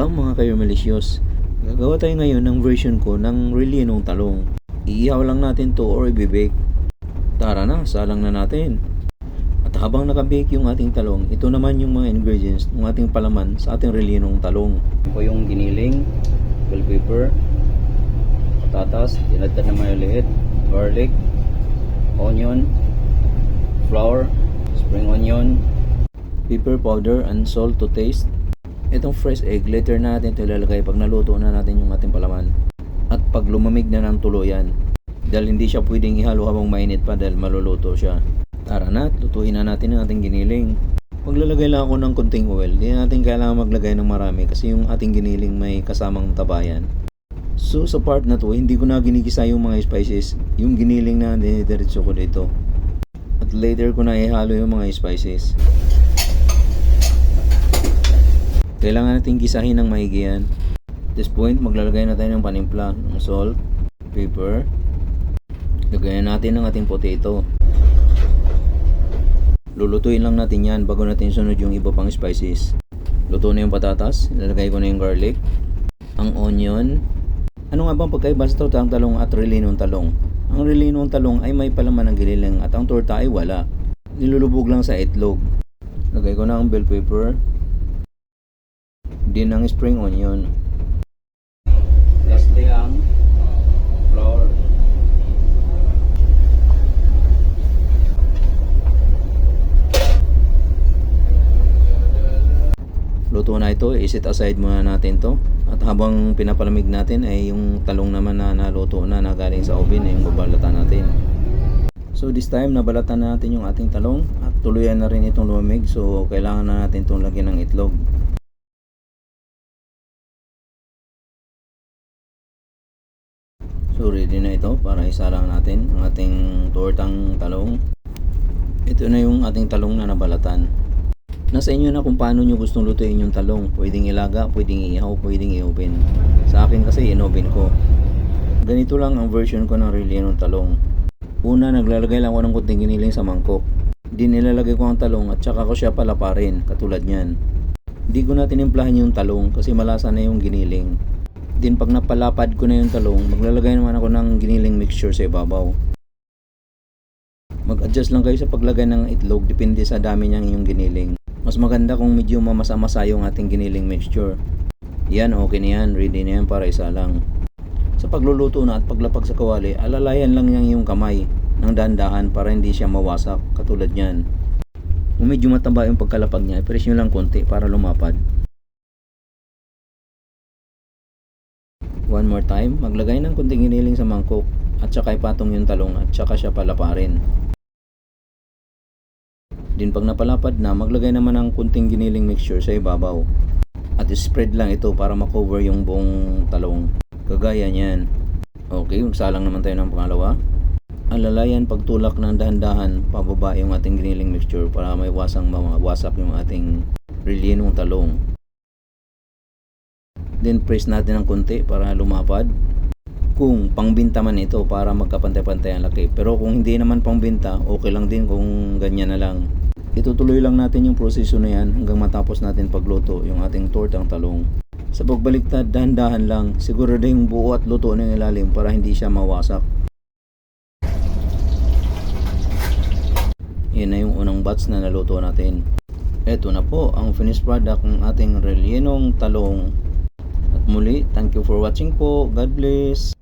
Welcome mga kayo malicious. Gagawa tayo ngayon ng version ko ng relinong talong. Iihaw lang natin to or ibibake. Tara na, salang na natin. At habang nakabake yung ating talong, ito naman yung mga ingredients ng ating palaman sa ating relinong talong. Ito yung giniling, bell pepper, patatas, tinadtad na maliliit, garlic, onion, flour, spring onion, pepper powder and salt to taste. Itong fresh egg, later na natin ito ilalagay pag naluto na natin yung ating palaman. At pag lumamig na ng tuluyan. Dahil hindi siya pwedeng ihalo habang mainit pa dahil maluluto siya. Tara na, lutuin na natin ang ating giniling. Maglalagay lang ako ng konting oil. Hindi natin kailangan maglagay ng marami kasi yung ating giniling may kasamang tabayan. So sa part na to, hindi ko na ginigisa yung mga spices. Yung giniling na dinidiretso ko dito. At later ko na ihalo yung mga spices. Kailangan natin gisahin ng maigi yan. At this point, maglalagay na tayo ng panimpla ng salt, pepper. Lagayan natin ng ating potato. Lulutuin lang natin yan bago natin sunod yung iba pang spices. Luto na yung patatas, ilalagay ko na yung garlic, ang onion. Ano nga bang pagkaiba sa tortang talong at relinong talong? Ang relinong talong ay may palaman ng gililing at ang torta ay wala. Nilulubog lang sa itlog. Lagay ko na ang bell pepper, din ang spring onion. Lastly ang flour. Luto na ito, isit aside muna natin to. At habang pinapalamig natin ay yung talong naman na naluto na na galing sa oven ay yung babalatan natin. So this time nabalatan na natin yung ating talong at tuluyan na rin itong lumamig so kailangan na natin itong lagyan ng itlog. So ready na ito para isalang natin ang ating tortang talong. Ito na yung ating talong na nabalatan. Nasa inyo na kung paano nyo gustong lutuin yung talong. Pwedeng ilaga, pwedeng ihaw, pwedeng i-oven. Sa akin kasi in-oven ko. Ganito lang ang version ko ng rellenong talong. Una, naglalagay lang ako ng kunting giniling sa mangkok. Di nilalagay ko ang talong at saka ko siya palaparin, katulad niyan. Di ko na tinimplahan yung talong kasi malasa na yung giniling. Din pag napalapad ko na yung talong, maglalagay naman ako ng giniling mixture sa ibabaw. Mag-adjust lang kayo sa paglagay ng itlog depende sa dami niyang yung giniling. Mas maganda kung medyo mamasa-masa yung ating giniling mixture. Yan, okay na yan. Ready na yan para isa lang. Sa pagluluto na at paglapag sa kawali, alalayan lang niyang yung kamay ng dandahan para hindi siya mawasak katulad niyan. Kung medyo mataba yung pagkalapag niya, i-press nyo lang konti para lumapad. One more time, maglagay ng kunting giniling sa mangkok at saka ipatong yung talong at saka siya palaparin. Din pag napalapad na, maglagay naman ng kunting giniling mixture sa ibabaw. At spread lang ito para makover yung buong talong. Kagaya niyan. Okay, magsalang naman tayo ng pangalawa. Alalayan pagtulak ng dahan-dahan pababa yung ating giniling mixture para may wasang mawasak yung ating rellenong talong. Then press natin ng konti para lumapad. Kung pangbinta man ito para magkapantay-pantay ang laki. Pero kung hindi naman pangbinta, okay lang din kung ganyan na lang. Itutuloy lang natin yung proseso na yan hanggang matapos natin pagluto yung ating tortang talong. Sa pagbaliktad, dahan-dahan lang. Siguro din buo at luto ng ilalim para hindi siya mawasak. Yan na yung unang batch na naluto natin. Ito na po ang finished product ng ating rellenong talong. Muli, thank you for watching po. God bless.